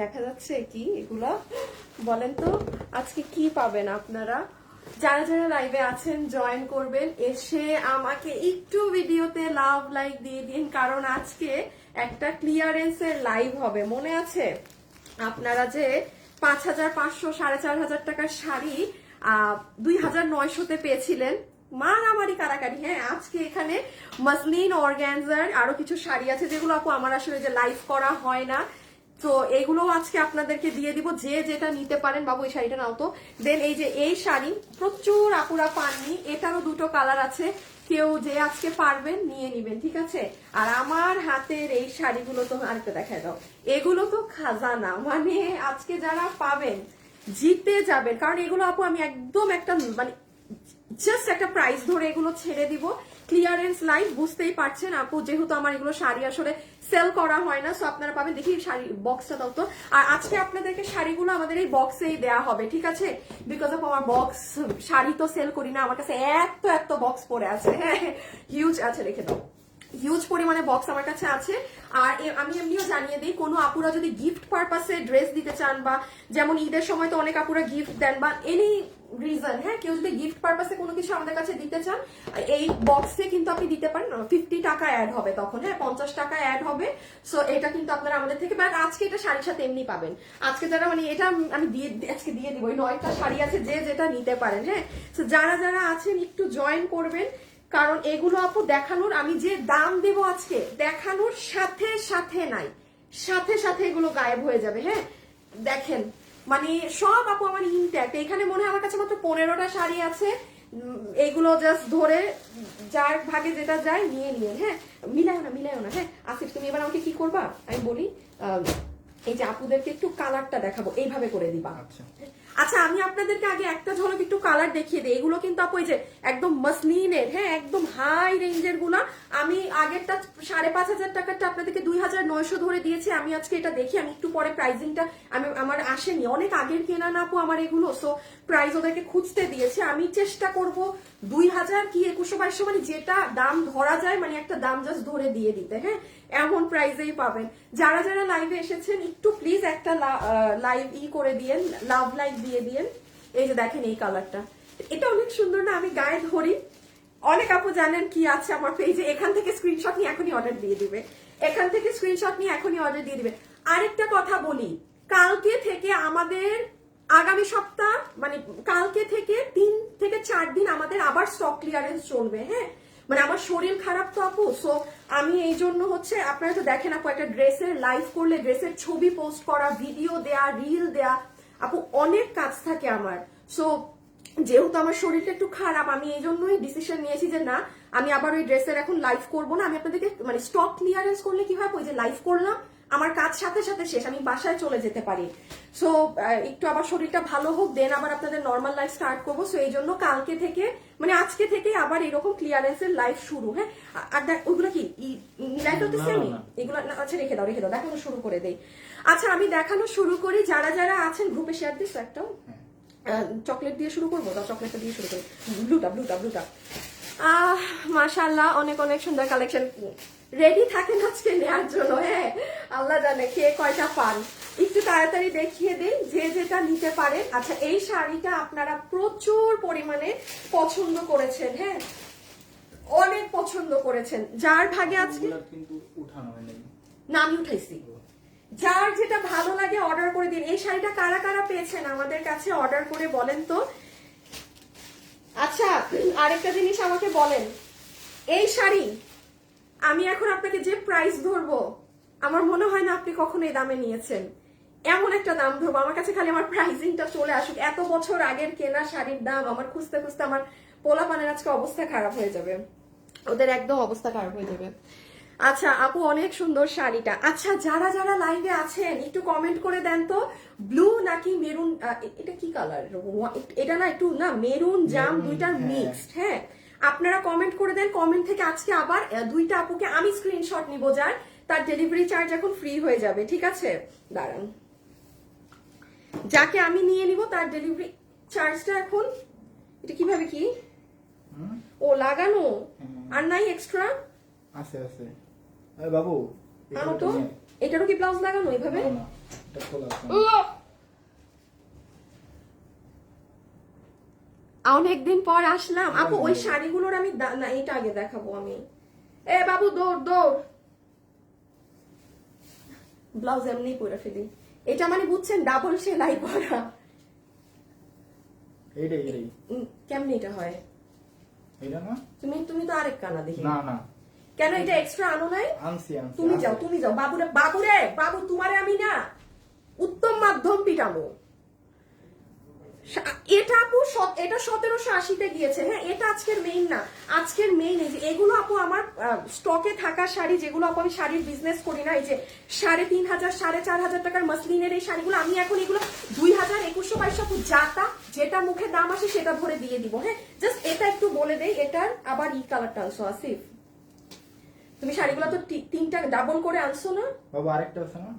দেখা যাচ্ছে কি এগুলো? বলেন তো, আজকে কি পাবেন আপনারা? যারা যারা লাইভে আছেন জয়েন করবেন, এসে আমাকে একটু ভিডিওতে লাভ লাইক দিয়ে দিন, কারণ আজকে একটা ক্লিয়ারেন্সের লাইভ হবে। মনে আছে? আপনারা যে পাঁচ হাজার পাঁচশো, সাড়ে চার হাজার টাকার শাড়ি দুই হাজার নয়শোতে পেয়েছিলেন, মারামারি কারাকারি হ্যাঁ আজকে এখানে মাসলিন অর্গ্যানজার আরও কিছু শাড়ি আছে, যেগুলো আপু আমার আসলে যে লাইভ করা হয় না। তো এগুলো আজকে আপনাদেরকে দিয়ে দিব। যে যেটা নিতে পারেন, বাবু, এই শাড়িটা নাও তো। দেন এই যে এই শাড়ি, প্রচুর আপুরা পাননি, এটারও দুটো কালার আছে। কেউ যে আজকে পারবেন, নিয়ে নিবেন, ঠিক আছে? আর আমার হাতের এই শাড়িগুলো তো আরেকটা দেখায় দাও। এগুলো তো খাজানা মানে আজকে যারা পাবেন, জিতে যাবেন। কারণ এগুলো আপু, আমি একদম একটা মানে জাস্ট একটা প্রাইস ধরে এগুলো ছেড়ে দিব। ক্লিয়ারেন্স লাইভ বুঝতেই পারছেন আপু, যেহেতু আমার এগুলো শাড়ি আসলে সেল করা হয় না সো আপনারা পাবেন। দেখি শাড়ি বক্সটা দাও তো। আর আজকে আপনাদেরকে শাড়িগুলো আমাদের এই বক্সেই দেয়া হবে, ঠিক আছে? বিকজ অফ আমার বক্স শাড়ি তো সেল করি না, আমার কাছে এত এত বক্স পড়ে আছে। হ্যাঁ হিউজ আছে, রেখে দাও। হিউজ পরিমাণে বক্স আমার কাছে আছে। আর আমি এমনিও জানিয়ে দিই, কোনো আপুরা যদি গিফট পারপাসে ড্রেস দিতে চান বা, যেমন ঈদের সময় তো অনেক আপুরা গিফট দেন বা এনি রিজন হ্যাঁ কেউ যদি গিফট পারপাসে কোনো কিছু আমাদের কাছে দিতে চান, এই বক্সে কিন্তু আপনি দিতে পারেন। ফিফটি টাকা অ্যাড হবে তখন হ্যাঁ পঞ্চাশ টাকা অ্যাড হবে। সো এটা কিন্তু আপনারা আমাদের থেকে বাট আজকে এটা শাড়ির সাথে এমনি পাবেন। আজকে যারা মানে এটা আমি দিয়ে, আজকে দিয়ে দিব নয়টা শাড়ি আছে যে যেটা নিতে পারেন হ্যাঁ। সো যারা যারা আছেন, একটু জয়েন করবেন, কারণ এগুলো আপু দেখানোর, আমি যে দাম দেব আজকে, দেখানোর সাথে সাথে নাই। সাথে সাথে এগুলো গায়েব হয়ে যাবে হ্যাঁ। দেখেন মানে সব আপু আমার ইনট্যাক্ট এখানে মনে হয় আমার কাছে মাত্র পনেরোটা শাড়ি আছে। এগুলো এইগুলো জাস্ট ধরে যার ভাগে যেটা যায় নিয়ে নিয়ে হ্যাঁ? মিলায় না মিলায় না হ্যাঁ? আসিফ তুমি এবার আমাকে কি করবা? আমি বলি এই যে আপুদেরকে একটু কালারটা দেখাবো। এইভাবে করে দিবা। আচ্ছা। আচ্ছা আমি আপনাদেরকে আগে একটা ঝলক একটু কালার দেখিয়ে দিই। এগুলো কিন্তু আপু যে একদম মসলিনের হ্যাঁ একদম হাই রেঞ্জেরগুলা। আমি আগেরটা সাড়ে পাঁচ হাজার টাকারটা আপনাদেরকে দুই হাজার নয়শো ধরে দিয়েছি। আমি আজকে এটা দেখি, আমি একটু পরে প্রাইজিংটা আমি, আমার আসেনি। অনেক আগের কেনা না আপু আমার এগুলো সো প্রাইজ ওদেরকে খুঁজতে দিয়েছে। আমি চেষ্টা করব দুই হাজার কি একুশশো বাইশশো মানে যেটা দাম ধরা যায় মানে একটা দাম জাস্ট ধরে দিয়ে দিতে হ্যাঁ? এমন প্রাইজেই পাবেন। যারা যারা লাইভে এসেছেন, একটু প্লিজ একটা লাইভ ই করে দিয়েন লাভ লাইক দিয়ে দিয়েন। এই যে দেখেন এই কালারটা এটা অনেক সুন্দর না? আমি গায়ে ধরি। অনেক আপু জানেন কি আছে আমার পেজে এখান থেকে স্ক্রিনশট নিয়ে এখনই অর্ডার দিয়ে দিবে। এখান থেকে স্ক্রিনশট নিয়ে এখনই অর্ডার দিয়ে দিবে। আরেকটা কথা বলি, কালকে থেকে আমাদের আগামী সপ্তাহ মানে কালকে থেকে তিন থেকে চার দিন আমাদের আবার স্টক ক্লিয়ারেন্স চলবে হ্যাঁ? মানে আমার শরীর খারাপ তো আপু সো আমি এই জন্য হচ্ছে, আপনারা তো দেখেন আপু, একটা ড্রেসের লাইভ করলে, ড্রেসের ছবি পোস্ট করা ভিডিও দেয়া রিল দেয়া, আপু, অনেক কাজ থাকে আমার। সো যেহেতু আমার শরীরটা একটু খারাপ, আমি এই জন্যই ডিসিশন নিয়েছি যে না, আমি আবার ওই ড্রেসের এখন লাইভ করব না। আমি আপনাদেরকে মানে স্টক ক্লিয়ারেন্স করলে কি হয় ওই যে লাইভ করলাম আমার কাজ সাথে সাথে শেষ আমি বাসায় চলে যেতে পারি। সো একটু আবার শরীরটা ভালো হোক দেন আবার আপনাদের নর্মাল লাইফ স্টার্ট করব। সো এই জন্য কালকে থেকে মানে আজকে থেকে আবার এরকম ক্লিয়ারেন্সের লাইফ শুরু হ্যাঁ? আর দেখ ওইগুলো কি? মিলাই ফেলতেছি আমি? এগুলো না, আচ্ছা রেখে দাও রেখে দাও দেখানো শুরু করে দেই। আচ্ছা আমি দেখানো শুরু করি। যারা যারা আছেন গ্রুপে শেয়ার দিস একটাও। চকলেট দিয়ে শুরু করব? দাও চকলেটটা দিয়ে শুরু করি। ব্লুটা ব্লুটা ব্লুটা আহ মাশাল্লাহ অনেক অনেক সুন্দর কালেকশন রেডি থাকেন আজকে নেওয়ার জন্য হ্যাঁ? আল্লাহ জানে কে কয়টা পান। একটু তাড়াতাড়ি দেখিয়ে দিন যে যেটা নিতে পারেন। আচ্ছা এই শাড়িটা আপনারা প্রচুর পরিমাণে পছন্দ করেছেন হ্যাঁ? অনেক পছন্দ করেছেন। যার ভাগে আজকে কিন্তু উঠানো না আমি উঠাইছি। যার যেটা ভালো লাগে অর্ডার করে দিন। এই শাড়িটা কারা কারা পেয়েছেন আমাদের কাছে অর্ডার করে বলেন তো? আচ্ছা আরেকটা জিনিস আমাকে বলেন। এই শাড়ি আমি এখন আপনাকে যে প্রাইস ধরবো আমার মনে হয় না আপনি কখনো এই দামে নিয়েছেন। এমন একটা দাম ধরবো আমার কাছে খালি আমার প্রাইসিংটা চলে আসুক। এত বছর আগের কেনা শাড়ির দাম আমার খুঁজতে খুঁজতে আমার পোলা পানের আজকে অবস্থা খারাপ হয়ে যাবে। ওদের একদম অবস্থা খারাপ হয়ে যাবে। আচ্ছা আপু অনেক সুন্দর শাড়িটা। আচ্ছা যারা যারা লাইভে আছেন একটু কমেন্ট করে দেন তো। ব্লু নাকি মেরুন এটা কি কালার এটা না একটু না মেরুন জাম দুইটার হ্যাঁ। মিক্সড হ্যাঁ। আপনারা কমেন্ট করে দেন কমেন্ট থেকে আজকে আবার দুইটা আপুকে আমি স্ক্রিনশট নিব যার তার ডেলিভারি চার্জ এখন ফ্রি হয়ে যাবে ঠিক আছে? দাঁড়ান। যাকে আমি নিয়ে নিব তার ডেলিভারি চার্জটা এখন এটা কীভাবে কি? ও লাগানো? আর নাই এক্সট্রা আছে আছে। আরে বাবু আনো তো। এটারও কি ব্লাউজ লাগানো এইভাবে না, এটা খোলা অনেকদিন পর আসলাম। আপু ওই শাড়িগুলোর আমি না এটা আগে দেখাবো আমি। এ বাবু দৌড় দৌড়। ব্লাউজ এমনি পরে ফেলি। এটা মানে বুঝছেন ডাবল সেলাই করা। এইটাই এইটাই। উম, কেমনি এটা হয়? না? তুমি তুমি তো আরেক কানা দেখি। না না। কেন এটা এক্সট্রা আনো নাই? আনছি আনছি তুমি যাও তুমি যাও। বাবুরে বাবুরে বাবু তোমারে আমি না উত্তম মাধ্যম পিটাবো। এটা আপু এটা সতেরোশো আশিতে গিয়েছে। হ্যাঁ এটা আজকের মেইন না। আজকের মেইন এই যে, এগুলো আপু আমার স্টকে থাকা শাড়ি, যেগুলো আপু আমি শাড়ির বিজনেস করি না, এই যে সাড়ে তিন হাজার, সাড়ে চার হাজার টাকার মসলিনের এই শাড়িগুলো, আমি এখন এগুলো দুই হাজার একুশশো বাইশশো আপু যাতা, যেটা মুখে দাম আসে সেটা ধরে দিয়ে দিব। হ্যাঁ জাস্ট এটা একটু বলে দেই, এটার আবার ই কালারটা আনছো, আসিফ। তুমি শাড়িগুলো তো তিনটা ডাবল করে আনছো না? বাবা, আরেকটা আছে না।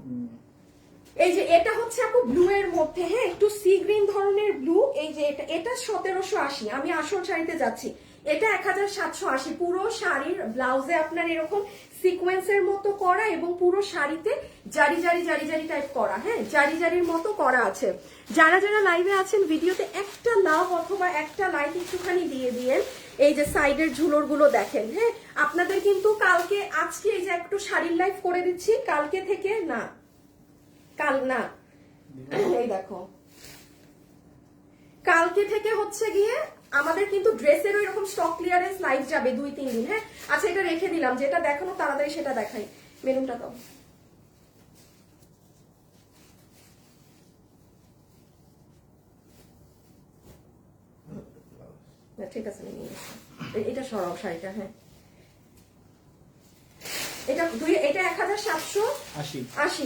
এই যে এটা হচ্ছে আপু ব্লু এর মধ্যে হ্যাঁ একটু সি গ্রিন ধরনের ব্লু এই যে এটা এটা সতেরোশো আশি, আমি আসল শাড়িতে যাচ্ছি। এটা এক হাজার সাতশো আশি, পুরো শাড়ির ব্লাউজে আপনার এরকম সিকোয়েন্সের মতো করা এবং পুরো শাড়িতে জারি জারি জারি জারি টাইপ করা হ্যাঁ জারি জারির মতো করা আছে। যারা যারা লাইভে আছেন ভিডিওতে একটা লাভ অথবা একটা লাইক একটুখানি দিয়ে দিয়ে এই যে সাইডের ঝুলোরগুলো দেখেন হ্যাঁ আপনাদের কিন্তু কালকে আজকে এই যে একটু শাড়ির লাইভ করে দিচ্ছি, কালকে থেকে না কাল এই দেখো। কালকে থেকে হচ্ছে গিয়ে আমাদের কিন্তু ড্রেসের এরকম স্টক ক্লিয়ারেন্স লাইভ যাবে দুই, তিন দিন হ্যাঁ? আচ্ছা এটা রেখে দিলাম। যেটা দেখানো তাড়াতাড়ি সেটা দেখাই। মেরুনটা দাও। ঠিক আছে এটা সরাও শাড়িটা হ্যাঁ। এটা দুই এটা এক হাজার সাতশো আশি।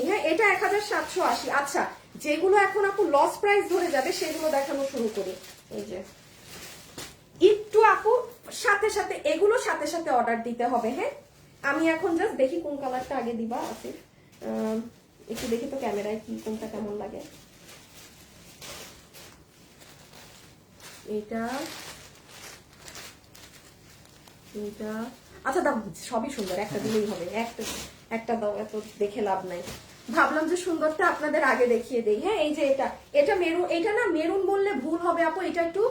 হ্যাঁ এটা এক হাজার সাতশো আশি। আচ্ছা যেগুলো এখন আপু লস প্রাইস ধরে যাবে সেগুলো দেখানো শুরু করি। এই যে। একটু আপু সাথে সাথে এগুলো সাথে সাথে অর্ডার দিতে হবে হ্যাঁ? আমি এখন জাস্ট দেখি কোন কালারটা আগে দিবা আসিফ। একটু দেখি তো ক্যামেরায় কি কোনটা কেমন লাগে। এটা এটা আচ্ছা দাও, সবই সুন্দর, একটা দিলেই হবে, একটা একটা দাও, এত দেখে লাভ নাই। ভাবলাম যে সুন্দরটা আপনাদের আগে দেখিয়ে দেই। হ্যাঁ এই যে এটা এটা মেরুন এটা না মেরুন বললে ভুল হবে আপু, এটা একটু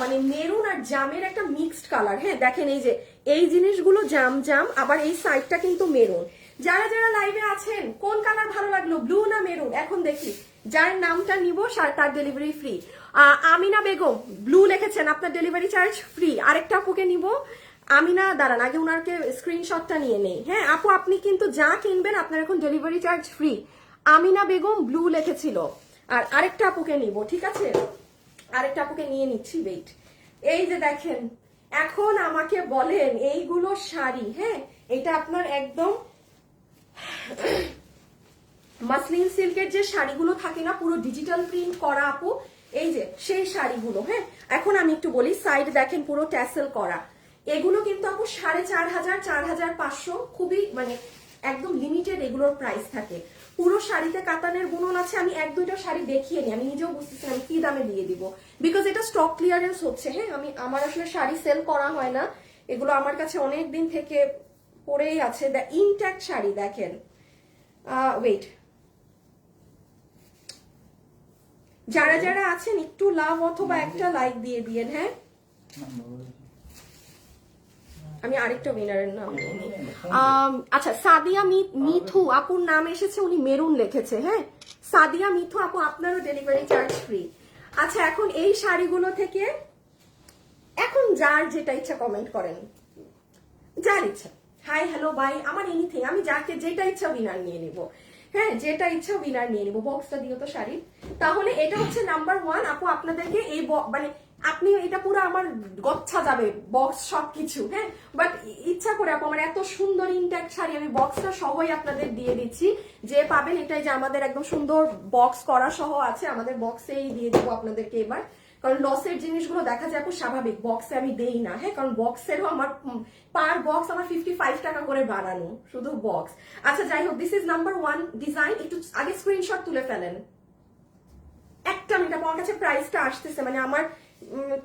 মানে মেরুন আর জামের একটা মিক্সড কালার হ্যাঁ দেখেন এই যে, এই জিনিসগুলো জাম জাম, আবার এই সাইডটা কিন্তু মেরুন। যারা যারা লাইভে আছেন, কোন কালার ভালো লাগল ব্লু না মেরুন? এখন দেখি, যার নামটা নিব তার delivery free Amina Begum blue লিখেছেন, আপনার ডেলিভারি চার্জ ফ্রি আরেকটা আপুকে নিব আমিনা, দাঁড়ান, আগে ওনাকে স্ক্রিনশটটা নিয়ে নেই। হ্যাঁ আপু, আপনি কিন্তু যা কিনবেন আপনার এখন delivery charge free Amina Begum blue লিখেছিল। আর আরেকটা আপুকে নিব, ঠিক আছে? আরেকটা আপুকে নিয়ে নিচ্ছি ওয়েট এই যে দেখেন, এখন আমাকে বলেন এইগুলো শাড়ি হ্যাঁ? এটা আপনার একদম মাসলিন সিল্কের যে শাড়িগুলো থাকে না, পুরো ডিজিটাল প্রিন্ট করা আপু, এই যে সেই শাড়িগুলো হ্যাঁ? এখন আমি একটু বলি সাইড দেখেন পুরো ট্যাসেল করা। এগুলো কিন্তু আপু সাড়ে চার হাজার চার হাজার পাঁচশো খুবই মানে একদম লিমিটেড এগুলোর প্রাইস থাকে। পুরো শাড়িতে কাতানের বুনন আছে আমি এক দুইটা শাড়ি দেখিয়ে নিই আমি নিজেও বুঝতেছি আমি কি দামে দিয়ে দিব। বিকজ এটা স্টক ক্লিয়ারেন্স হচ্ছে হ্যাঁ আমি আমার আসলে শাড়ি সেল করা হয় না। এগুলো আমার কাছে অনেক দিন থেকে পরেই আছে। দ্য ইনট্যাক্ট শাড়ি দেখেন। ওয়েট যারা যারা আছেন একটু লাভ অথবা একটা লাইক দিয়ে দিয়েন হ্যাঁ। আমি আরেকটা উইনারের নাম। আচ্ছা সাদিয়া মিথু আপুর নাম এসেছে উনি মেরুন লিখেছে হ্যাঁ? সাদিয়া মিথু আপু আপনারও ডেলিভারি চার্জ ফ্রি আচ্ছা এখন এই শাড়িগুলো থেকে এখন যার যেটা ইচ্ছা কমেন্ট করেন। যার ইচ্ছা। হাই হ্যালো বাই আমার এনিথিং আমি যাকে যেটা ইচ্ছা উইনার নিয়ে নিব। হ্যাঁ যেটা ইচ্ছা উইনার নিয়ে নিব। বক্সটা দিও তো শাড়ি তাহলে এটা হচ্ছে নাম্বার ওয়ান আপু আপনাদেরকে এই মানে আপনি এটা পুরো আমার গচ্ছা যাবে বক্স সবকিছু হ্যাঁ? বাট ইচ্ছা করে আপু, আমার এত সুন্দর ইনট্যাক্ট শাড়ি, আমি বক্সটা সহই আপনাদের দিয়ে দিচ্ছি। যে পাবেন এটাই যে আমাদের একদম সুন্দর বক্স করা সহ আছে, আমাদের বক্সেই দিয়ে দেবো আপনাদেরকে এবার। কারণ লসের জিনিসগুলো দেখা যায় খুব স্বাভাবিক বক্সে আমি দেই না হ্যাঁ? কারণ বক্সেরও আমার পার বক্স আমার ফিফটি ফাইভ টাকা করে বানানো, শুধু বক্স আচ্ছা যাই হোক this is number one design একটু আগে স্ক্রিনশট তুলে ফেলেন। একটা মিনিট আমার কাছে প্রাইসটা আসতেছে মানে আমার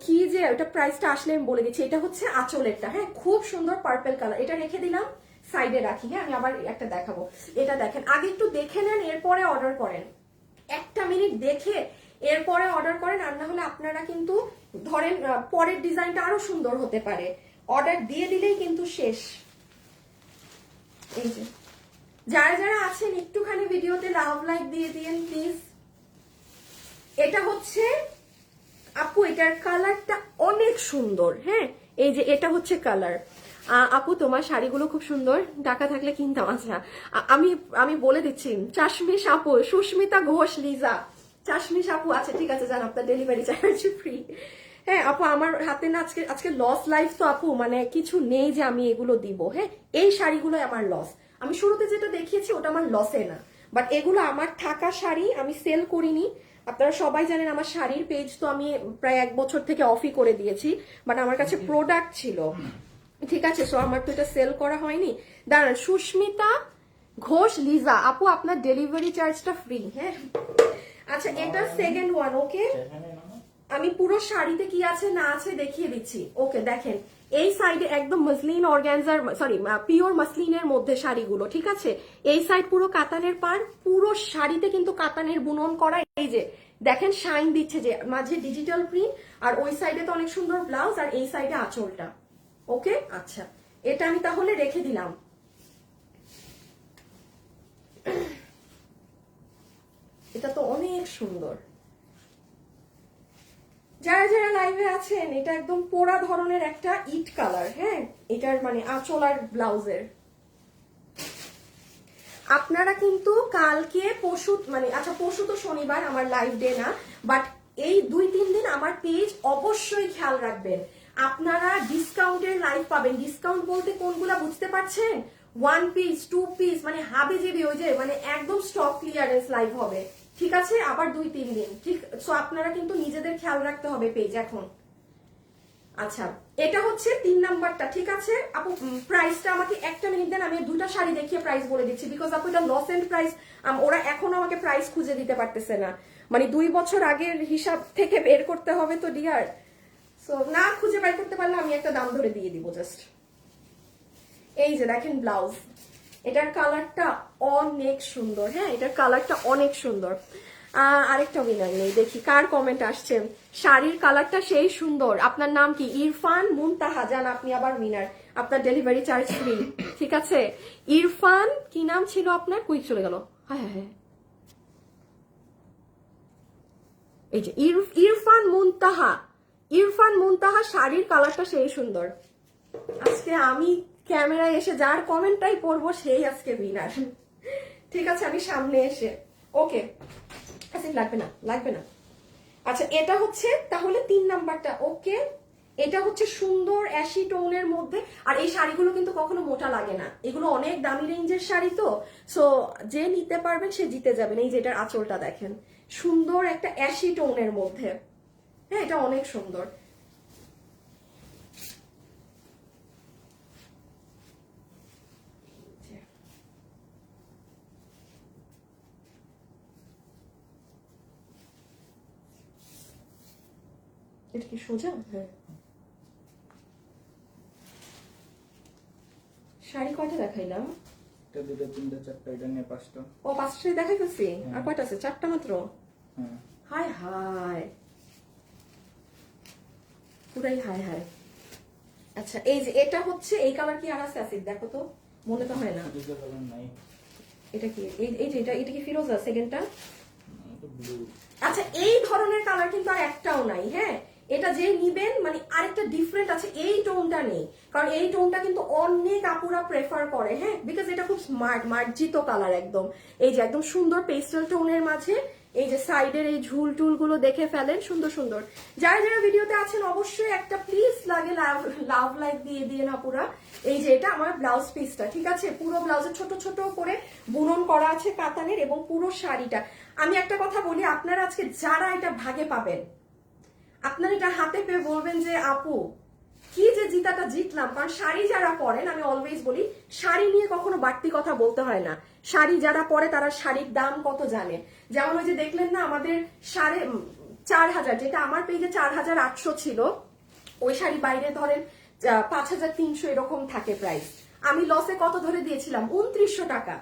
কি যে ওটা প্রাইসটা আসলে আমি বলে দিচ্ছি, এটা হচ্ছে আঁচলেরটা। হ্যাঁ খুব সুন্দর পার্পেল কালার এটা রেখে দিলাম সাইডে রাখি। হ্যাঁ আমি আবার একটা দেখাবো। এটা দেখেন, আগে একটু দেখে নেন, এরপরে অর্ডার করেন। একটা মিনিট দেখে এরপরে অর্ডার করেন, আর না হলে আপনারা কিন্তু ধরেন পরের ডিজাইনটা আরও সুন্দর হতে পারে। অর্ডার দিয়ে দিলেই কিন্তু শেষ। এই যে। যারা যারা আছেন, একটুখানি ভিডিওতে লাভ লাইক দিয়ে দিন প্লিজ এটা হচ্ছে আপু, এটার কালারটা অনেক সুন্দর হ্যাঁ? এই যে এটা হচ্ছে কালার। আপু, তোমার শাড়িগুলো খুব সুন্দর টাকা থাকলে কিনতাম আচ্ছা। আমি আমি বলে দিচ্ছি চাশমিশ আপু সুস্মিতা ঘোষ, লিজা। চাশমিশ আপু আচ্ছা ঠিক আছে, জান, আপনার ডেলিভারি চার্জ ফ্রি হ্যাঁ আপু, আমার হাতে না আজকে আজকে লস লাইফ তো, আপু মানে কিছু নেই যে আমি এগুলো দিব হ্যাঁ? এই শাড়িগুলো আমার লস আমি শুরুতে যেটা দেখিয়েছি, ওটা আমার লসে না। বাট এগুলো আমার থাকা শাড়ি, আমি সেল করিনি। আপনারা সবাই জানেন আমার শাড়ির পেজ তো আমি প্রায় এক বছর থেকে অফই করে দিয়েছি বাট আমার কাছে প্রোডাক্ট ছিল। ঠিক আছে সো আমার তো এটা সেল করা হয়নি। দাঁড়ান সুস্মিতা ঘোষ লিজা আপু আপনার ডেলিভারি চার্জটা ফ্রি হ্যাঁ? আচ্ছা এটা সেকেন্ড ওয়ান ওকে আমি পুরো শাড়িতে কি আছে না আছে দেখিয়ে দিচ্ছি। ওকে দেখেন এই সাইডে একদম মসলিন অর্গ্যানজার সরি পিওর মসলিনের মধ্যে শাড়িগুলো, ঠিক আছে? এই সাইড পুরো কাতানের পার পুরো শাড়িতে কিন্তু কাতানের বুনন করা, এই যে, দেখেন শাইন দিচ্ছে যে, মাঝে ডিজিটাল প্রিন্ট আর ওই সাইডে তো অনেক সুন্দর ব্লাউজ আর এই সাইডে আঁচলটা। ওকে আচ্ছা। এটা আমি তাহলে রেখে দিলাম। এটা তো অনেক সুন্দর। যারা যারা লাইভে আছেন, এটা একদম পোড়া ধরনের একটা ইট কালার হ্যাঁ? এটার মানে আঁচল আর ব্লাউজের। আপনারা কিন্তু কালকে পশু মানে আচ্ছা পশু তো শনিবার, আমার লাইভ ডে না বাট এই দুই, তিন দিন আমার পেজ অবশ্যই খেয়াল রাখবেন। আপনারা ডিসকাউন্টের লাইভ পাবেন। ডিসকাউন্ট বলতে কোনগুলা বুঝতে পারছেন? ওয়ান পিস টু পিস মানে হাবে জিবি ওই যে মানে একদম স্টক ক্লিয়ারেন্স লাইভ হবে। ঠিক আছে আবার দুই তিন দিন। ঠিক সো আপনারা কিন্তু নিজেদের খেয়াল রাখতে হবে পেজ এখন। আচ্ছা এটা হচ্ছে তিন নাম্বারটা ঠিক আছে? আপু প্রাইসটা আমাকে একটা মিনিট দেন আমি দুটা শাড়ি দেখিয়ে প্রাইস বলে দিচ্ছি বিকজ আপু এটা লস এন্ড প্রাইস ওরা এখনও আমাকে প্রাইস খুঁজে দিতে পারতেছে না। মানে দুই বছর আগের হিসাব থেকে বের করতে হবে তো ডিয়ার সো না খুঁজে বের করতে পারলে আমি একটা দাম ধরে দিয়ে দিব জাস্ট এই যে দেখেন ব্লাউজ এটার কালারটা অনেক সুন্দর হ্যাঁ এটার কালারটা অনেক সুন্দর। আরেকটা উইনার নেই, দেখি কার কমেন্ট আসছে। শাড়ির কালারটা সেই সুন্দর। আপনার নাম কি? ইরফান মুনতাহা, জান আপনি আবার উইনার আপনার ডেলিভারি চার্জ ফ্রি ঠিক আছে? ইরফান, কি নাম ছিল আপনার? কুইক চলে গেল? হ্যাঁ হ্যাঁ হ্যাঁ। এই যে ইর- ইরফান মুনতাহা। ইরফান মুনতাহা, শাড়ির কালারটা সেই সুন্দর। আজকে আমি ক্যামেরায় এসে যার কমেন্টটাই পড়ব সেই আজকে উইনার ঠিক আছে, আমি সামনে এসে। ওকে আচ্ছা লাগবে না লাগবে না। আচ্ছা এটা হচ্ছে তাহলে তিন নাম্বারটা। ওকে এটা হচ্ছে সুন্দর অ্যাশি টোনের মধ্যে। আর এই শাড়িগুলো কিন্তু কখনো মোটা লাগে না। এগুলো অনেক দামি রেঞ্জের শাড়ি তো। সো যে নিতে পারবেন, সে জিতে যাবেন। এই যেটার আঁচলটা দেখেন। সুন্দর একটা অ্যাশি টোনের মধ্যে। হ্যাঁ এটা অনেক সুন্দর। এটা কি সোজা? হ্যাঁ। শাড়ি কয়টা দেখাইলাম? এটা দুটো তিনটা চারটা এটা নিয়ে পাঁচটা। ও পাঁচটা দেখাই ফেলছি আর কয়টা আছে? চারটা মাত্র? হ্যাঁ। Hi hi. পুরাই হাই হাই। আচ্ছা এই যে এটা হচ্ছে এই কালার কি আর আছে? আসিফ দেখো তো। মনে তো হয় না। এটা কি? এই এই যে এটা এটা কি ফিরোজা সেকেন্ডটা আচ্ছা এই ধরনের কালার কিন্তু আর একটাও নাই হ্যাঁ? এটা যে নিবেন মানে আরেকটা ডিফারেন্ট আছে, এই টোনটা নেই। কারণ এই টোনটা কিন্তু অনেক আপুরা প্রেফার করে হ্যাঁ? বিকজ এটা খুব স্মার্ট মার্জিত কালার একদম। এই যে একদম সুন্দর পেস্টেল টোনের মাঝে, এই যে সাইডের এই ঝুল টুলগুলো দেখে ফেলেন, সুন্দর সুন্দর। যারা যারা ভিডিওতে আছেন, অবশ্যই একটা প্লিজ লাগে লাভ লাইক দিয়ে দিয়ে না পুরা এই যে এটা আমার ব্লাউজ পিসটা ঠিক আছে? পুরো ব্লাউজে ছোট ছোট করে বুনন করা আছে কাতানের এবং পুরো শাড়িটা। আমি একটা কথা বলি, আপনারা আজকে যারা এটা ভাগে পাবেন আপনারা এটা হাতে পেয়ে বলবেন যে, আপু, কি যে জিতাটা জিতলাম, কারণ শাড়ি যারা পরেন, আমি অলওয়েজ বলি, শাড়ি নিয়ে কখনো বাড়তি কথা বলতে হয় না। শাড়ি যারা পরে, তারা শাড়ির দাম কত জানে? যেমন ওই যে দেখলেন না, আমাদের সাড়ে চার হাজার, যেটা আমার পেজে চার হাজার আটশো ছিল, ওই শাড়ি বাইরে ধরেন পাঁচ হাজার তিনশো এরকম থাকে প্রাইস আমি লসে কত ধরে দিয়েছিলাম? উনত্রিশশো টাকা।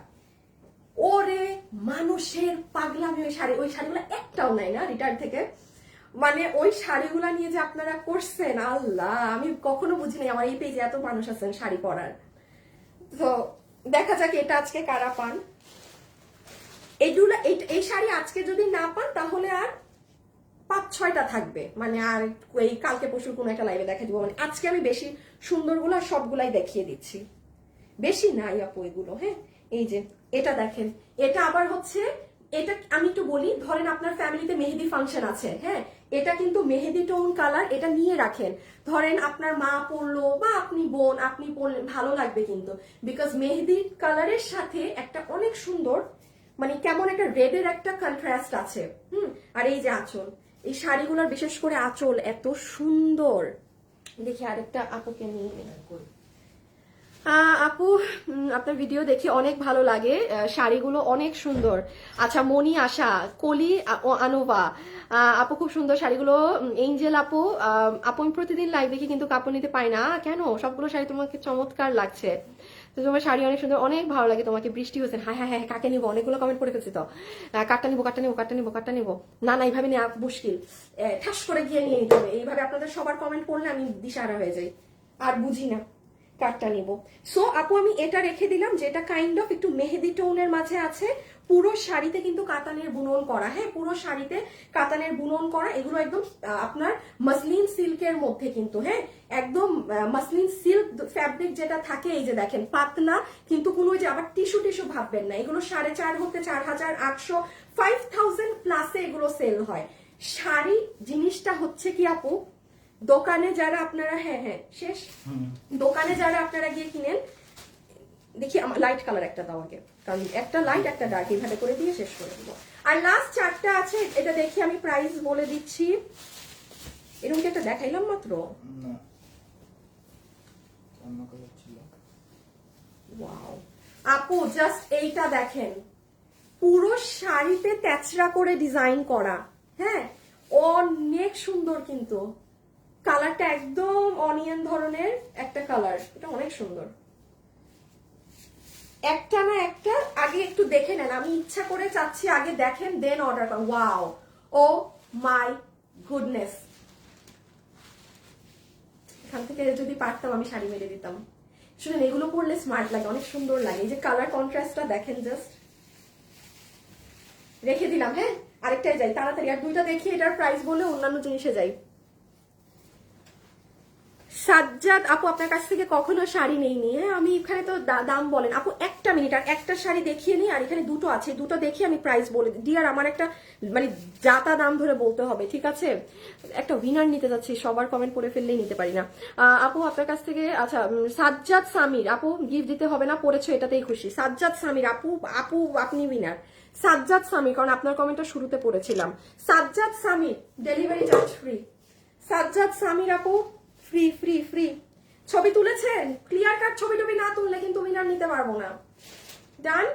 ওরে মানুষের পাগলামি, ওই শাড়ি, ওই শাড়িগুলো একটাও নাই না রিটার্ন থেকে। মানে ওই শাড়িগুলা নিয়ে যে আপনারা করছেন, আল্লাহ, আমি কখনো বুঝি নাই আমার এই পেজে এত মানুষ আছেন শাড়ি পরার। তো দেখা যাক এটা আজকে কারা পান। এই- শাড়ি আজকে যদি না পান, তাহলে আর পাঁচ ছয়টা থাকবে। মানে আর এই কালকে পরশুর কোনো একটা লাইভে দেখা দিব। মানে আজকে আমি বেশি সুন্দরগুলো সবগুলাই দেখিয়ে দিচ্ছি। বেশি নাই আপু এগুলো হ্যাঁ? এই যে, এটা দেখেন। এটা আবার হচ্ছে এটা আমি একটু বলি, ধরেন আপনার ফ্যামিলিতে মেহেদি ফাংশন আছে হ্যাঁ? এটা কিন্তু মেহেদি টোন কালার এটা নিয়ে রাখেন। ধরেন আপনার মা পরলো বা আপনি বোন, আপনি পরলেন ভালো লাগবে কিন্তু। বিকজ মেহেদি কালারের সাথে একটা অনেক সুন্দর মানে কেমন একটা রেডের একটা কন্ট্রাস্ট আছে, হুম? আর এই যে আঁচল, এই শাড়িগুলোর বিশেষ করে আঁচল এত সুন্দর। দেখি আরেকটা আপুকে নিয়ে নিই। আপু আপনার ভিডিও দেখি অনেক ভালো লাগে। শাড়িগুলো অনেক সুন্দর। আচ্ছা মনি আশা, কলি আনোভা। আপু, খুব সুন্দর শাড়িগুলো। এঞ্জেল আপু আপু, আমি প্রতিদিন লাইভ দেখি কিন্তু কাপড় নিতে পাই না। কেন? সবগুলো শাড়ি তোমাকে চমৎকার লাগছে। তো তোমার শাড়ি অনেক সুন্দর, অনেক ভালো লাগে তোমাকে। বৃষ্টি হয়েছে হ্যাঁ হ্যাঁ হ্যাঁ কাকে নিবো? অনেকগুলো কমেন্ট করে ফেলছি তো। কাটটা নিবো কাটটা নিবো কাটটা নিবো কাটটা নিবো। না না, এইভাবে নেওয়া মুশকিল। ঠাস করে গিয়ে নিয়ে নিতে হবে। এইভাবে আপনাদের সবার কমেন্ট করলে আমি দিশাহারা হয়ে যাই। আর বুঝি না। কাঠটা নিব। সো আপু, আমি এটা রেখে দিলাম, যেটা কাইন্ড অফ একটু মেহেদি টোনের মাঝে আছে। পুরো শাড়িতে কিন্তু কাতানের বুনন করা হ্যাঁ? পুরো শাড়িতে কাতানের বুনন করা, এগুলো একদম আপনার মাসলিন সিল্কের মধ্যে কিন্তু হ্যাঁ? একদম মাসলিন সিল্ক ফ্যাব্রিক যেটা থাকে, এই যে দেখেন, পাতলা, কিন্তু কোনো যে আবার টিস্যু টিস্যু ভাববেন না। এগুলো সাড়ে চার হতে চার হাজার আটশো ফাইভ থাউজেন্ড প্লাসে এগুলো সেল হয়। শাড়ি জিনিসটা হচ্ছে কি, আপু দোকানে যারা আপনারা হ্যাঁ হ্যাঁ শেষ। দোকানে যারা আপনারা গিয়ে কিনেন দেখি আমার লাইট কালার একটা দাও আগে। কারণ একটা লাইট একটা ডার্ক এইভাবে করে দিয়ে শেষ করে দেবো। আর লাস্ট চারটা আছে এটা দেখি আমি প্রাইস বলে দিচ্ছি। এরকম কি একটা দেখাইলাম মাত্র? আপু জাস্ট এইটা দেখেন। পুরো শাড়িতে তেচরা করে ডিজাইন করা। হ্যাঁ? অনেক সুন্দর কিন্তু। কালারটা একদম অনিয়ন ধরনের একটা কালার। এটা অনেক সুন্দর। একটা না একটা, আগে একটু দেখে নেন। আমি ইচ্ছা করে চাচ্ছি আগে দেখেন দেন অর্ডার করেন ওয়াও ও মাই গুডনেস এখান থেকে যদি পারতাম, আমি শাড়ি মেরে দিতাম। শুনেন, এগুলো পরলে স্মার্ট লাগে, অনেক সুন্দর লাগে। এই যে কালার কন্ট্রাস্টটা দেখেন জাস্ট রেখে দিলাম হ্যাঁ? আরেকটাই যাই, তাড়াতাড়ি। আর দুইটা দেখি, এটার প্রাইস বলে অন্যান্য জিনিসে যাই। সাজ্জাদ, আপু আপনার কাছ থেকে কখনো শাড়ি নেই নিয়ে আমি এখানে তো দাম বলেন। আপু, একটা মিনিট, আর একটা শাড়ি দেখিয়ে নিই, আর এখানে দুটো আছে, দুটো দেখি আমি প্রাইস বলে ডিয়ার আমার একটা মানে যাতা দাম ধরে বলতে হবে, ঠিক আছে? একটা উইনার নিতে যাচ্ছি, সবার কমেন্ট করে ফেললেই নিতে পারি না। আপু, আপনার কাছ থেকে আচ্ছা সাজ্জাদ সামির, আপু গিফট দিতে হবে না, পড়েছো, এটাতেই খুশি। সাজ্জাদ সামির, আপু আপু, আপনি উইনার সাজ্জাদ সামির, কারণ আপনার কমেন্টটা শুরুতে পড়েছিলাম। Sajjad Samir delivery charge free Sajjad Samir, আপু ফ্রি ফ্রি ফ্রি ছবি তুলেছেন? ক্লিয়ার কাট ছবি টবি না তুললে কিন্তু উইনার নিতে পারব না। ডান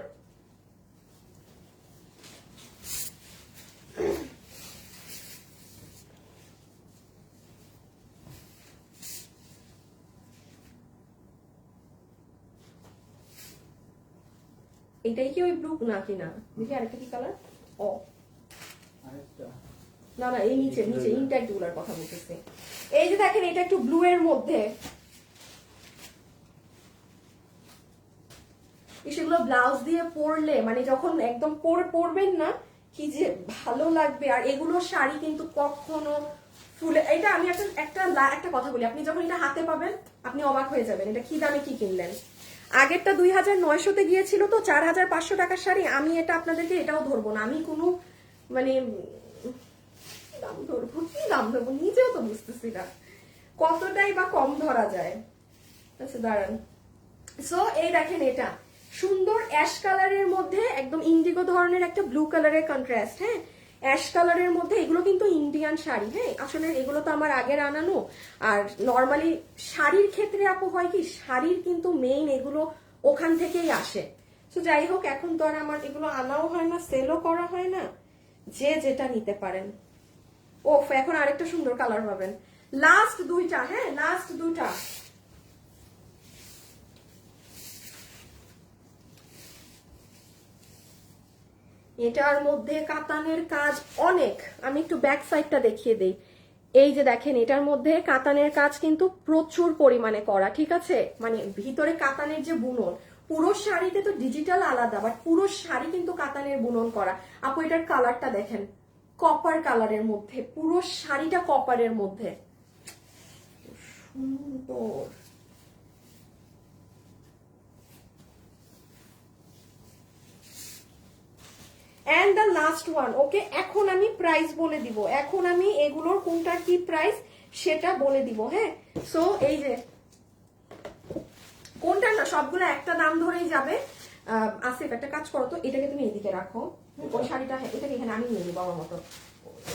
এটাই কি ওই ব্লু না কি না? দেখি আরেকটা কি কালার ও আরেকটা। না না এই নিচে নিচে ইনট্যাক্টগুলার কথা বলতেছি। এই যে দেখেন এটা একটু ব্লু এর মধ্যে। সেগুলো ব্লাউজ দিয়ে পরলে মানে যখন একদম পর পরবেন না কি যে ভালো লাগবে। আর এগুলো শাড়ি কিন্তু কখনো ফুলে এটা আমি একটা একটা একটা কথা বলি। আপনি যখন এটা হাতে পাবেন আপনি অবাক হয়ে যাবেন এটা কি দামে কি কিনলেন। আগেরটা দুই হাজার নয়শোতে গিয়েছিল তো চার হাজার পাঁচশো টাকার শাড়ি আমি এটা আপনাদেরকে এটাও ধরবো না। আমি কোনো মানে দাম ধরবো? কি দাম ধরবো? নিজেও তো বুঝতেছি না। কতটাই বা কম ধরা যায়? আচ্ছা দাঁড়ান। সো এই দেখেন এটা। সুন্দর অ্যাশ কালারের মধ্যে একদম ইন্ডিগো ধরনের একটা ব্লু কালারের কন্ট্রাস্ট হ্যাঁ? অ্যাশ কালারের মধ্যে এগুলো কিন্তু ইন্ডিয়ান শাড়ি হ্যাঁ? আসলে এগুলো তো আমার আগের আনানো। আর নর্মালি শাড়ির ক্ষেত্রে আপু হয় কি? শাড়ির কিন্তু মেইন এগুলো ওখান থেকেই আসে। তো যাই হোক, এখন তো আর আমার এগুলো আনাও হয় না সেলও করা হয় না। যে যেটা নিতে পারেন। ওফ, এখন আরেকটা সুন্দর কালার পাবেন। লাস্ট দুইটা হ্যাঁ লাস্ট দুইটা। এটার মধ্যে কাতানের কাজ অনেক। আমি একটু ব্যাক সাইডটা দেখিয়ে দেই। এই যে দেখেন, এটার মধ্যে কাতানের কাজ কিন্তু প্রচুর পরিমাণে করা, ঠিক আছে? মানে ভিতরে কাতানের যে বুনন, পুরো শাড়িতে তো ডিজিটাল আলাদা বাট পুরো শাড়ি কিন্তু কাতানের বুনন করা। আপু, এটার কালারটা দেখেন। কপার কালারের মধ্যে, পুরো শাড়িটা কপারের মধ্যে। সুন্দর। And the last one okay এখন আমি প্রাইস বলে দিব। এখন আমি এগুলোর কোনটার কি প্রাইস সেটা বলে দিব হ্যাঁ? সো এই যে কোনটা না, সবগুলো একটা দাম ধরেই যাবে। আসিফ, একটা কাজ করো তো, এটাকে তুমি এদিকে রাখো। ওই শাড়িটা এটাকে এখানে আমি নিয়ে নিই বাবার মতো।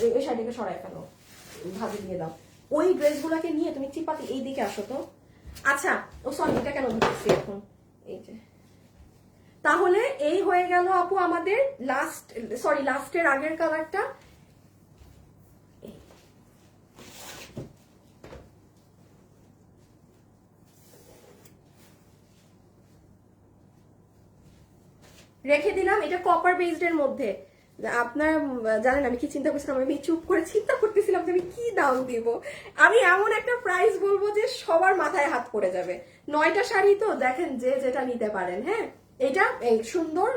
ওই- শাড়িটাকে সরাই ফেলো, ভাজি দিয়ে দাও। ওই ড্রেসগুলোকে নিয়ে তুমি চিপাতে এই দিকে আসো তো। আচ্ছা ও সরি এটা কেন ধরছি এখন? এই যে। তাহলে এই হয়ে গেল আপু আমাদের লাস্ট সরি লাস্টের আগের কালারটা রেখে দিলাম, এটা কপার বেসড এর মধ্যে। আপনার জানেন, আমি কি চিন্তা করছিলাম? আমি চুপ করে চিন্তা করতেছিলাম যে আমি কি দাম দিব? আমি এমন একটা প্রাইস বলব যে সবার মাথায় হাত পড়ে যাবে। নয়টা শাড়ি তো, দেখেন যে যেটা নিতে পারেন হ্যাঁ? এটা সুন্দর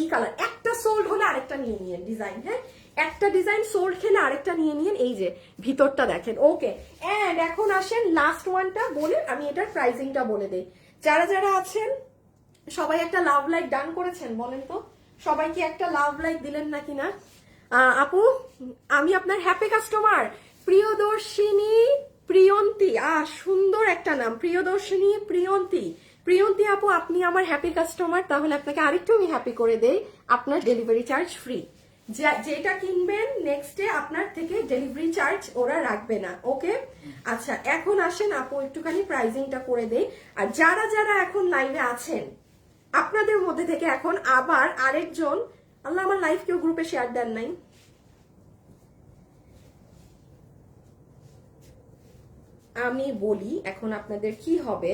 ই কালার একটা সোল্ড হলে আরেকটা নিয়ে নিয়ে ডিজাইন হ্যাঁ? একটা ডিজাইন সোল্ড খেলে আরেকটা নিয়ে নিয়ে এই যে, ভিতরটা দেখেন ওকে এন্ড এখন আসেন লাস্ট ওয়ানটা বলে, আমি এটার প্রাইসিংটা বলে দেই। যারা যারা আছেন সবাই একটা লাভ লাইক ডান করেছেন, বলেন তো? সবাই কি একটা লাভ লাইক দিলেন নাকি না? আপু, আমি আপনার হ্যাপি কাস্টমার প্রিয়দর্শিনী প্রিয়ন্তী। আহ সুন্দর একটা নাম, প্রিয়দর্শিনী প্রিয়ন্তী। প্রিয়ন্তী আপু, আপনি আমার হ্যাপি কাস্টমার তাহলে আপনাকে আরেকটু আমি হ্যাপি করে দেই, আপনার ডেলিভারি চার্জ ফ্রি যেটা কিনবেন নেক্সটে আপনার থেকে ডেলিভারি চার্জ ওরা রাখবে না, ওকে? আচ্ছা এখন আসেন আপু, একটুখানি প্রাইজিংটা করে দেই। আর যারা যারা এখন লাইভে আছেন আপনাদের মধ্যে থেকে এখন আবার আরেকজন। আল্লাহ আমার লাইফ কেউ গ্রুপে শেয়ার দেন নাই। আমি বলি, এখন আপনাদের কি হবে?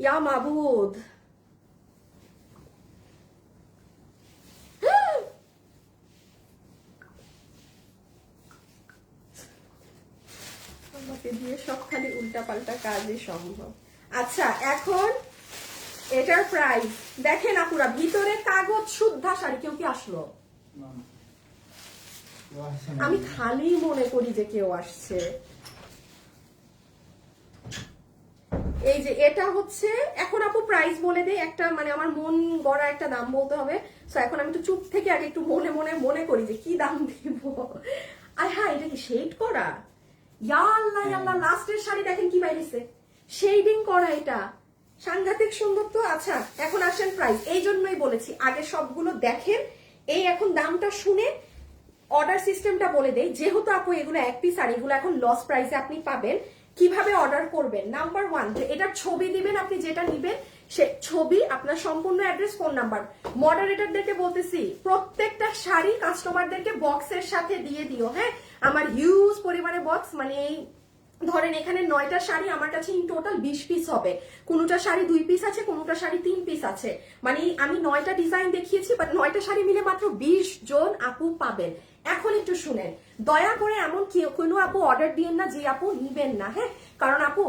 ইয়া মাবুদ। আমাকে দিয়ে সব খালি উল্টা পাল্টা কাজই সম্ভব। আচ্ছা এখন এটার প্রাইস দেখেন আপুরা, ভিতরে কাগজ শুদ্ধা শাড়ি, কেউ কি আসলো। আমি খালি মনে করি যে কেউ আসছে। এই যে এটা হচ্ছে, এখন আপু প্রাইস বলে দেই, একটা মানে আমার মন গড়া একটা দাম বলতে হবে। তো এখন আমি একটু চুপ থেকে আগে একটু মনে মনে মনে করি যে কি দাম দিব। আর হ্যাঁ এটা কি শেড করা? ইয়া আল্লাহ আল্লাহ লাস্টের শাড়ি দেখেন কি বাইরেছে। শেডিং করা এটা। সাংঘাতিক সুন্দর তো আচ্ছা এখন আসেন প্রাইস এই জন্যই বলেছি, আগে সবগুলো দেখেন। এই এখন দামটা শুনে অর্ডার সিস্টেমটা বলে দেয় যেহেতু আপু এগুলো এক পিস আর এগুলো এখন লস প্রাইসে আপনি পাবেন, কীভাবে অর্ডার করবেন? নাম্বার ওয়ান যে এটার ছবি দিবেন আপনি যেটা নিবেন, সে ছবি, আপনার সম্পূর্ণ অ্যাড্রেস ফোন নাম্বার মডারেটরদেরকে বলতেছি, প্রত্যেকটা শাড়ি কাস্টমারদেরকে বক্সের সাথে দিয়ে দিও হ্যাঁ? আমার হিউজ পরিমাণে বক্স মানে এই ধরেন এখানে নয়টা শাড়ি আমার কাছে ইন টোটাল বিশ পিস হবে। কোনোটা শাড়ি দুই পিস আছে, কোনোটা শাড়ি তিন পিস আছে। মানে আমি নয়টা ডিজাইন দেখিয়েছি বাট নয়টা শাড়ি মিলে মাত্র বিশ জন আপু পাবেন। এখন একটু শুনেন, দয়া করে এমন কোনো আপু অর্ডার দিয়েন না যে আপু নিবেন না হ্যাঁ? কারণ আপু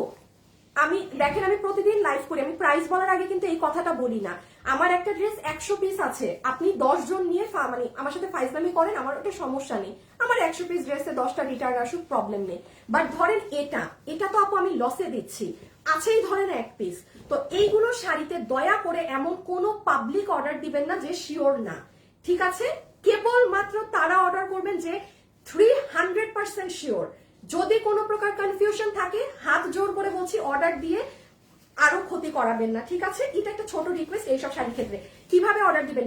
আমি, দেখেন আমি প্রতিদিন লাইভ করি, আমি প্রাইস বলার আগে কিন্তু এই কথাটা বলি না। আমার একটা ড্রেস একশো পিস আছে, আপনি দশ জন নিয়ে মানে আমার সাথে ফাইজলামি করেন, আমার ওটা সমস্যা নেই। আমার একশো পিস ড্রেসে দশটা রিটার্ন আসুক প্রবলেম নেই। বাট ধরেন এটা এটা তো আপু আমি লসে দিচ্ছি। আছেই ধরেন এক পিস তো এইগুলো শাড়িতে দয়া করে এমন কোনো পাবলিক অর্ডার দিবেন না যে শিওর না। ঠিক আছে? কেবলমাত্র তারা অর্ডার করবেন যে থ্রি হান্ড্রেড পার্সেন্ট শিওর যদি কোনো প্রকার কনফিউশন থাকে, হাত জোর করে বলছি অর্ডার দিয়ে আরও ক্ষতি করাবেন না, ঠিক আছে? এটা একটা ছোট রিকোয়েস্ট এইসব শাড়ির ক্ষেত্রে। কীভাবে অর্ডার দিবেন?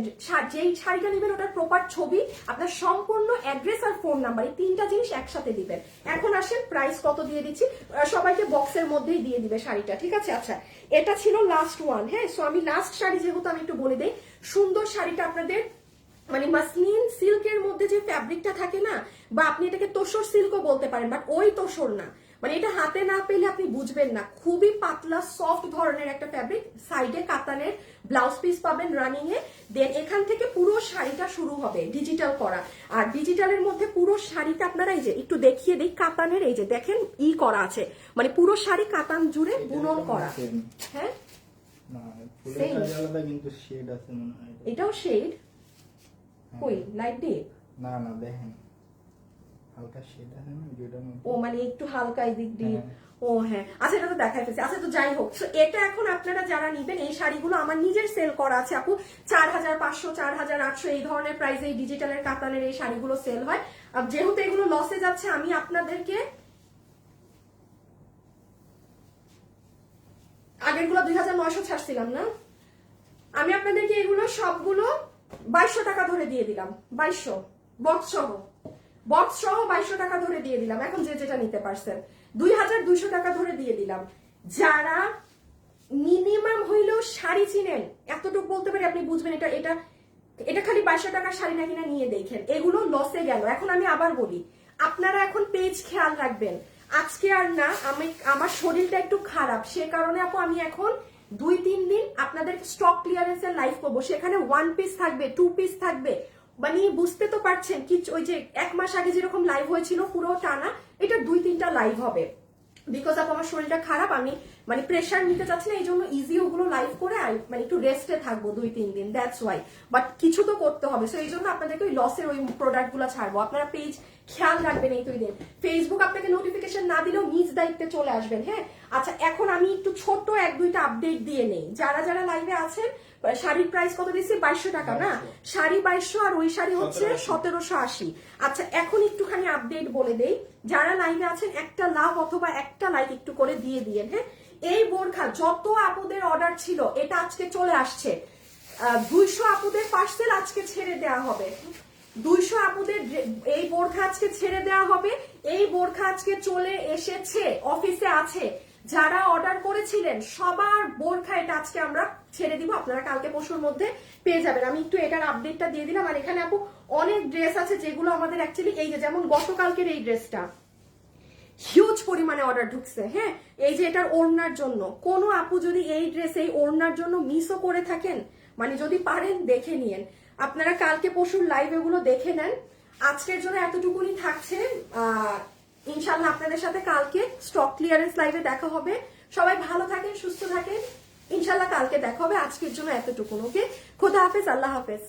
যেই শাড়িটা নেবেন, ওটার প্রপার ছবি, আপনার সম্পূর্ণ অ্যাড্রেস আর ফোন নাম্বার এই তিনটা জিনিস একসাথে দিবেন। এখন আসেন প্রাইস কত দিয়ে দিচ্ছি? সবাইকে বক্সের মধ্যেই দিয়ে দিবে শাড়িটা, ঠিক আছে? আচ্ছা এটা ছিল লাস্ট ওয়ান হ্যাঁ? সো আমি লাস্ট শাড়ি যেহেতু আমি একটু বলে দিই, সুন্দর শাড়িটা আপনাদের মানে মাসলিন সিল্কের মধ্যে যে ফ্যাব্রিকটা থাকে না বা আপনি এটাকে তোষর সিল্কও বলতে পারেন বাট ওই তোষর না। মানে এটা হাতে না পেলে আপনি বুঝবেন না। খুবই পাতলা সফট ধরনের একটা ফ্যাব্রিক সাইডে কাতানের ব্লাউজ পিস পাবেন রানিং এ। দেন এখান থেকে পুরো শাড়িটা শুরু হবে ডিজিটাল করা। আর ডিজিটালের মধ্যে পুরো শাড়িটা আপনারা এই যে একটু দেখিয়ে দিই কাতানের এই যে দেখেন ই করা আছে। মানে পুরো শাড়ি কাতান জুড়ে বুনন করা। হ্যাঁ? এটাও শেড। কই? লাইট ডিপ না না দেখেন। হালকা শেড আছে না যেটা ও মানে একটু হালকা এদিক দিয়ে। হ্যাঁ। ও হ্যাঁ। আচ্ছা এটা তো দেখাই ফেলছি। আচ্ছা তো যাই হোক। এটা এখন আপনারা যারা নিবেন এই শাড়িগুলো আমার নিজের সেল করা আছে আপু। চার হাজার পাঁচশো চার হাজার আটশো এই ধরনের প্রাইসে এই ডিজিটালের কাতানের এই শাড়িগুলো সেল হয়। আর যেহেতু এগুলো লসে যাচ্ছে আমি আপনাদেরকে আগেরগুলো দুই হাজার নয়শো ছাড়ছিলাম না? আমি আপনাদেরকে এগুলো সবগুলো বাইশশো টাকা ধরে দিয়ে দিলাম, বাইশশো বক্স সহ বক্স সহ বাইশশো টাকা ধরে দিয়ে দিলাম, এখন যে যেটা নিতে পারছেন। দুই হাজার দুইশো টাকা ধরে দিয়ে দিলাম। যারা মিনিমাম হইলেও শাড়ি চিনেন, এতটুকু বলতে পারি আপনি বুঝবেন এটা এটা এটা খালি বাইশশো টাকার শাড়ি না কিনা নিয়ে দেখেন। এগুলো লসে গেল। এখন আমি আবার বলি, আপনারা এখন পেজ খেয়াল রাখবেন। আজকে আর না, আমি, আমার শরীরটা একটু খারাপ, সে কারণে আপু আমি এখন দুই, তিন দিন আপনাদের স্টক ক্লিয়ারেন্সের লাইভ করব সেখানে ওয়ান পিস থাকবে টু পিস থাকবে। মানে বুঝতে তো পারছেন কি ওই যে এক মাস আগে যেরকম লাইভ হয়েছিল পুরো টানা, এটা দুই, তিনটা লাইভ হবে। বিকজ অফ আমার শরীরটা খারাপ, আমি মানে প্রেশার নিতে চাচ্ছি না, এই জন্য ইজি ওগুলো লাইভ করে মানে একটু রেস্টে থাকব দুই, তিন দিন দ্যাটস ওয়াই বাট কিছু তো করতে হবে। সো এই জন্য আপনাদেরকে ওই লসের ওই প্রোডাক্টগুলো ছাড়বো। আপনারা পেজ খেয়াল রাখবেন এই দুই দিন। ফেসবুক আপনাকে নোটিফিকেশন না দিলেও নিজ দায়িত্বে চলে আসবেন হ্যাঁ? আচ্ছা এখন আমি একটু ছোট্ট এক দুইটা আপডেট দিয়ে নেই। যারা যারা লাইভে আছেন শাড়ির প্রাইস কত দিচ্ছি? বাইশশো টাকা না? শাড়ি বাইশশো আর ওই শাড়ি হচ্ছে সতেরোশো। আশি। আচ্ছা এখন একটুখানি আপডেট বলে দেই। যারা লাইভে আছেন একটা লাভ অথবা একটা লাইক একটু করে দিয়ে দিয়ে হ্যাঁ? এই বোরখা যত আপুদের অর্ডার ছিল এটা আজকে চলে আসছে। দুইশো আপুদের পার্সেল আজকে ছেড়ে দেওয়া হবে। দুইশো আপুদের এই বোরখা আজকে ছেড়ে দেওয়া হবে। এই বোরখা আজকে চলে এসেছে, অফিসে আছে। যারা অর্ডার করেছিলেন, সবার বোরখা এটা আজকে আমরা ছেড়ে দিব। আপনারা কালকে পরশুর মধ্যে পেয়ে যাবেন। আমি একটু এটার আপডেটটা দিয়ে দিলাম। আর এখানে আপু অনেক ড্রেস আছে যেগুলো আমাদের অ্যাকচুয়ালি এই যে, যেমন গতকালকের এই ড্রেসটা হিউজ পরিমাণে অর্ডার ঢুকছে হ্যাঁ? এই যে এটার ওড়নার জন্য। কোনো আপু যদি এই ড্রেস এই ওড়নার জন্য মিসও করে থাকেন মানে যদি পারেন দেখে নিয়েন। আপনারা কালকে পশুর লাইভ এগুলো দেখে নেন। আজকের জন্য এতটুকুনি থাকছে। ইনশাল্লাহ আপনাদের সাথে কালকে স্টক ক্লিয়ারেন্স লাইভে দেখা হবে। সবাই ভালো থাকেন, সুস্থ থাকেন। ইনশাল্লাহ কালকে দেখা হবে। আজকের জন্য এতটুকুন ওকে খোদা হাফেজ, আল্লাহ হাফেজ।